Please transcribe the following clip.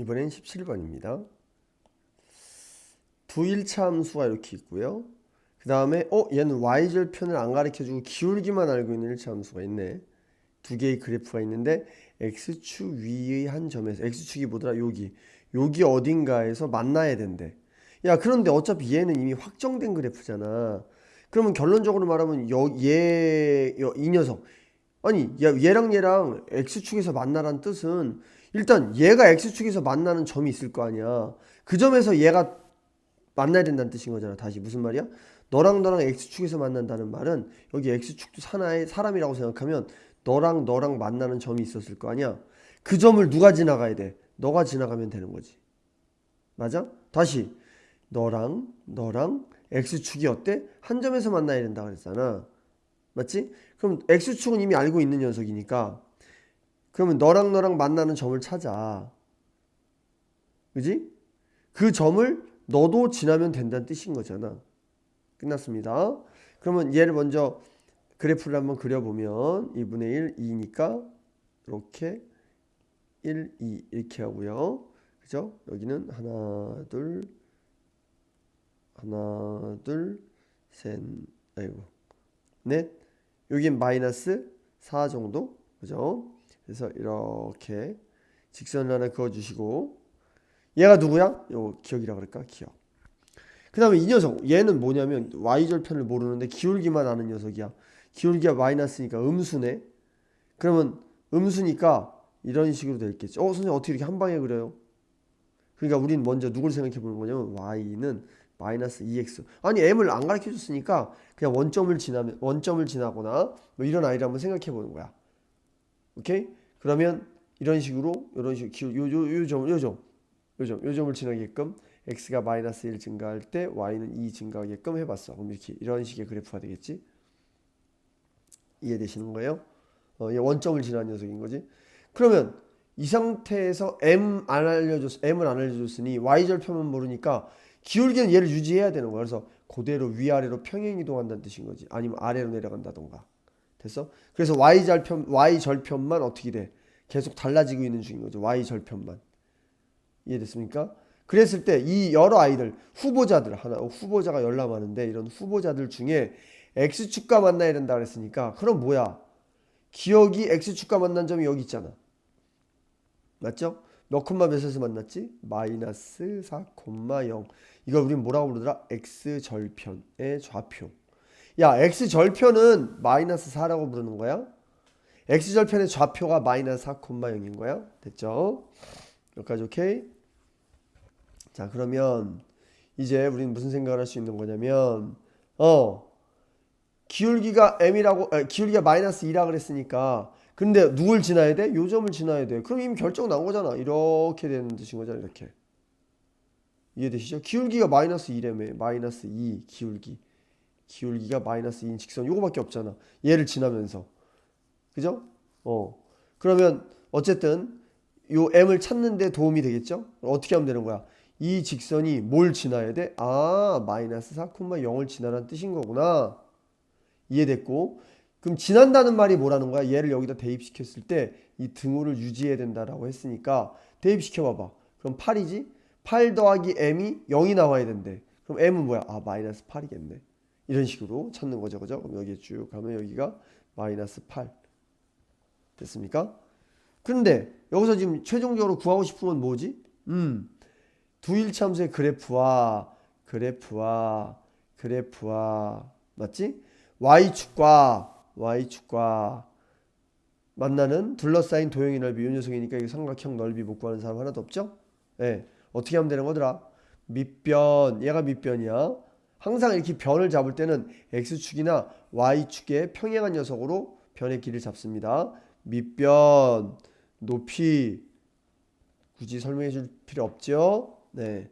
이번엔 17번입니다. 부일차 함수가 이렇게 있고요. 그 다음에 어 얘는 y절편을 안 가르쳐주고 기울기만 알고 있는 일차 함수가 있네. 두 개의 그래프가 있는데 x축 위의 한 점에서 x축이 뭐더라 여기 여기 어딘가에서 만나야 된대. 야 그런데 어차피 얘는 이미 확정된 그래프잖아. 그러면 결론적으로 말하면 얘이 녀석 아니 야, 얘랑 얘랑 x축에서 만나란 뜻은 일단 얘가 x축에서 만나는 점이 있을 거 아니야. 그 점에서 얘가 만나야 된다는 뜻인 거잖아. 다시 무슨 말이야? 너랑 너랑 x축에서 만난다는 말은 여기 x축도 하나의 사람이라고 생각하면 너랑 너랑 만나는 점이 있었을 거 아니야. 그 점을 누가 지나가야 돼? 너가 지나가면 되는 거지. 맞아? 다시 너랑 너랑 x축이 어때? 한 점에서 만나야 된다 그랬잖아. 맞지? 그럼 x축은 이미 알고 있는 녀석이니까 그러면 너랑 너랑 만나는 점을 찾아. 그지? 그 점을 너도 지나면 된다는 뜻인 거잖아. 끝났습니다. 그러면 얘를 먼저 그래프를 한번 그려보면 2분의 1, 2니까 이렇게 1, 2 이렇게 하고요. 그죠? 여기는 하나, 둘, 하나, 둘, 셋, 아이고, 넷. 여긴 마이너스 4 정도. 그죠? 그래서 이렇게 직선을 하나 그어주시고 얘가 누구야? 요 기억이라 그럴까? 기억. 그 다음에 이 녀석 얘는 뭐냐면 y절편을 모르는데 기울기만 아는 녀석이야. 기울기가 마이너스니까 음수네. 그러면 음수니까 이런 식으로 되겠지. 어 선생님 어떻게 이렇게 한 방에 그려요? 그러니까 우리는 먼저 누굴 생각해 보는 거냐면 y는 마이너스 2x. 아니 m을 안 가르쳐 줬으니까 그냥 원점을 지나면 원점을 지나거나 뭐 이런 아이를 한번 생각해 보는 거야. 오케이? 그러면 이런 식으로 이런 식으로 기울 요요 점, 요 점을 지나게끔 x가 마이너스 1 증가할 때 y는 2 증가하게끔 해봤어. 그럼 이렇게 이런 식의 그래프가 되겠지? 이해되시는 거예요? 어, 얘 원점을 지난 녀석인 거지. 그러면 이 상태에서 m 안 알려줬, m을 안 알려줬으니 y 절편만 모르니까 기울기는 얘를 유지해야 되는 거야. 그래서 그대로 위아래로 평행 이동한다는 뜻인 거지. 아니면 아래로 내려간다던가. 됐어? 그래서 y 절편 y 절편만 어떻게 돼? 계속 달라지고 있는 중인 거죠. y 절편만. 이해됐습니까? 그랬을 때 이 여러 아이들 후보자들 하나 후보자가 열나 많은데 이런 후보자들 중에 x축과 만나야 된다 그랬으니까 그럼 뭐야? 기억이 x축과 만난 점이 여기 있잖아. 맞죠? 몇 콤마 몇에서 만났지? 마이너스 4,0 이걸 우린 뭐라고 부르더라? x절편의 좌표 야 x절편은 마이너스 4라고 부르는 거야 x절편의 좌표가 마이너스 4,0인 거야 됐죠? 여기까지 오케이? 자 그러면 이제 우리는 무슨 생각을 할 수 있는 거냐면 어 기울기가 m이라고 아, 기울기가 마이너스 2라 그랬으니까 근데 누굴 지나야 돼? 요 점을 지나야 돼. 그럼 이미 결정 난 거잖아. 이렇게 되는 뜻인 거잖아. 이렇게. 이해되시죠? 기울기가 마이너스 2래며. 마이너스 2 기울기. 기울기가 마이너스 2인 직선. 요거밖에 없잖아. 얘를 지나면서. 그죠? 어. 그러면 어쨌든 요 m을 찾는데 도움이 되겠죠? 어떻게 하면 되는 거야? 이 직선이 뭘 지나야 돼? 아, 마이너스 4,0을 지나라는 뜻인 거구나. 이해됐고 그럼 지난다는 말이 뭐라는 거야? 얘를 여기다 대입시켰을 때 이 등호를 유지해야 된다라고 했으니까 대입시켜 봐봐. 그럼 8이지? 8 더하기 m이 0이 나와야 된대. 그럼 m은 뭐야? 아 마이너스 8이겠네. 이런 식으로 찾는 거죠. 그죠? 그럼 여기에 쭉 가면 여기가 마이너스 8 됐습니까? 그런데 여기서 지금 최종적으로 구하고 싶은 건 뭐지? 음, 두일참수의 그래프와 그래프와 그래프와 맞지? y축과 y축과 만나는 둘러싸인 도형의 넓이 이 녀석이니까 이 삼각형 넓이 못 구하는 사람 하나도 없죠? 예. 어떻게 하면 되는 거더라? 밑변 얘가 밑변이야. 항상 이렇게 변을 잡을 때는 x축이나 y축의 평행한 녀석으로 변의 길을 잡습니다. 밑변 높이 굳이 설명해 줄 필요 없죠? 네.